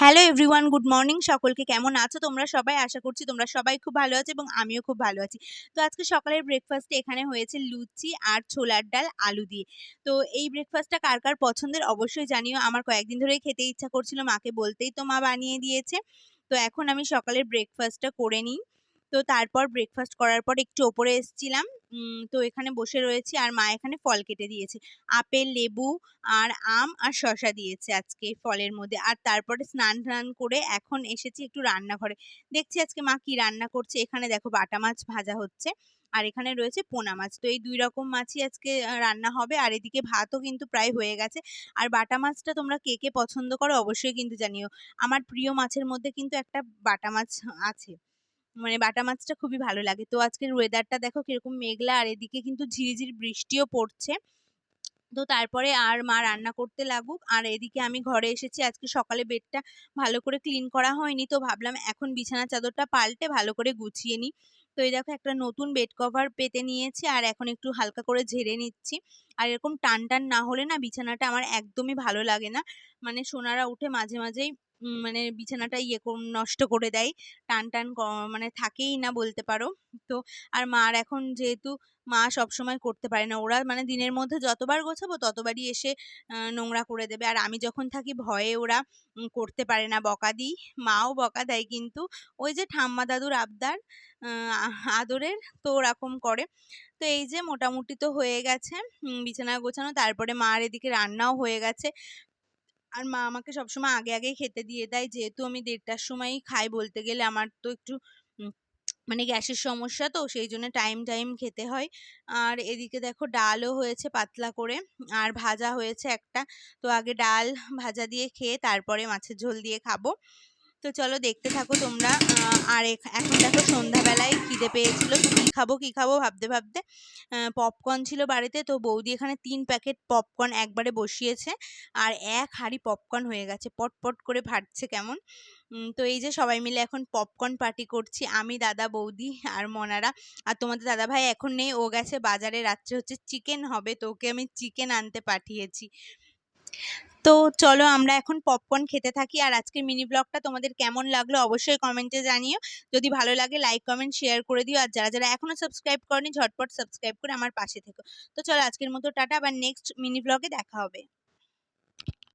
Hello everyone good morning সকলকে কেমন আছো তোমরা সবাই? আশা করছি তোমরা সবাই খুব ভালো আছো এবং আমিও খুব ভালো আছি। তো আজকে সকালের ব্রেকফাস্টে এখানে হয়েছে লুচি আর ছোলার ডাল আলু দিয়ে। তো এই ব্রেকফাস্টটা কার কার পছন্দের অবশ্যই জানিও। আমার কয়েকদিন ধরেই খেতে ইচ্ছা করছিল, মাকে বলতেই তো মা বানিয়ে দিয়েছে। তো এখন আমি সকালের ব্রেকফাস্টটা করে নিই। তো তারপর ব্রেকফাস্ট করার পর একটু ওপরে এসেছিলাম। তো এখানে বসে রয়েছি আর মা এখানে ফল কেটে দিয়েছে। আপেল, লেবু আর আম আর শসা দিয়েছে আজকে ফলের মধ্যে। আর তারপরে স্নান টান করে এখন এসেছি একটু রান্নাঘরে। দেখছি আজকে মা কি রান্না করছে। এখানে দেখো বাটা মাছ ভাজা হচ্ছে আর এখানে রয়েছে পোনা মাছ। তো এই দুই রকম মাছই আজকে রান্না হবে। আর এদিকে ভাতও কিন্তু প্রায় হয়ে গেছে। আর বাটা মাছটা তোমরা কে কে পছন্দ করো অবশ্যই কিন্তু জানিও। আমার প্রিয় মাছের মধ্যে কিন্তু একটা বাটা মাছ আছে। মানে বাটা মাছটা খুবই ভালো লাগে। তো আজকের ওয়েদারটা দেখো কীরকম মেঘলা আর এদিকে কিন্তু ঝিরিঝিরি বৃষ্টিও পড়ছে। তো তারপরে আর মা রান্না করতে লাগুক। আর এদিকে আমি ঘরে এসেছি, আজকে সকালে বেডটা ভালো করে ক্লিন করা হয়নি। তো ভাবলাম এখন বিছানা চাদরটা পাল্টে ভালো করে গুছিয়ে নিই। তো এই দেখো একটা নতুন বেড কভার পেতে নিয়েছি আর এখন একটু হালকা করে ঝেড়ে নিচ্ছি। আর এরকম টান টান না হলে না বিছানাটা আমার একদমই ভালো লাগে না। মানে সোনারা উঠে মাঝে মাঝেই মানে বিছানাটা ইয়ে নষ্ট করে দেয়। টান টান মানে থাকেই না বলতে পারো। তো আর মার এখন যেহেতু মা সবসময় করতে পারে না। ওরা মানে দিনের মধ্যে যতবার গোছাবো ততবারই এসে নোংরা করে দেবে। আর আমি যখন থাকি ভয়ে ওরা করতে পারে না। বকা দিই। মাও বকা দেয় কিন্তু ওই যে ঠাম্মা দাদুর আবদার আদরের তো ওরকম করে। তো এই যে মোটামুটি তো হয়ে গেছে বিছানা গোছানো। তারপরে মার এদিকে রান্নাও হয়ে গেছে। আর মা আমাকে সবসময় আগে আগেই খেতে দিয়ে দেয়। যেহেতু আমি দেড়টার সময়ই খাই বলতে গেলে আমার তো একটু মানে গ্যাসের সমস্যা তো সেই জন্য টাইম টাইম খেতে হয়। আর এদিকে দেখো ডালও হয়েছে পাতলা করে, আর ভাজা হয়েছে একটা। তো আগে ডাল ভাজা দিয়ে খেয়ে তারপরে মাছের ঝোল দিয়ে খাব। তো চলো দেখতে থাকো তোমরা। আর এখ- এখন দেখো সন্ধ্যাবেলায় খিদে পেয়েছিল কী খাব কী খাব ভাবতে ভাবতে পপকর্ন ছিল বাড়িতে, তো বৌদি এখানে তিন প্যাকেট পপকর্ন একবারে বসিয়েছে, আর এক হাঁড়ি পপকর্ন হয়ে গেছে পট পট করে ফাটছে কেমন। তো এই যে সবাই মিলে এখন পপকর্ন পার্টি করছি, আমি, দাদা, বৌদি আর মনারা। আর তোমাদের দাদা ভাই এখন নেই, ও গেছে বাজারে, রাত্রে হচ্ছে চিকেন হবে, তো ওকে আমি চিকেন আনতে পাঠিয়েছি। তো চলো আমরা এখন পপকর্ন খেতে থাকি। আর আজকের মিনি ব্লগটা তোমাদের কেমন লাগল অবশ্যই কমেন্টে জানিও। যদি ভালো লাগে লাইক কমেন্ট শেয়ার করে দিও। আর যারা যারা এখনও সাবস্ক্রাইব করনি, ঝটপট সাবস্ক্রাইব করে আমার পাশে থেকো। তো চলো আজকের মতো টাটা, আবার নেক্সট মিনি ব্লগে দেখা হবে।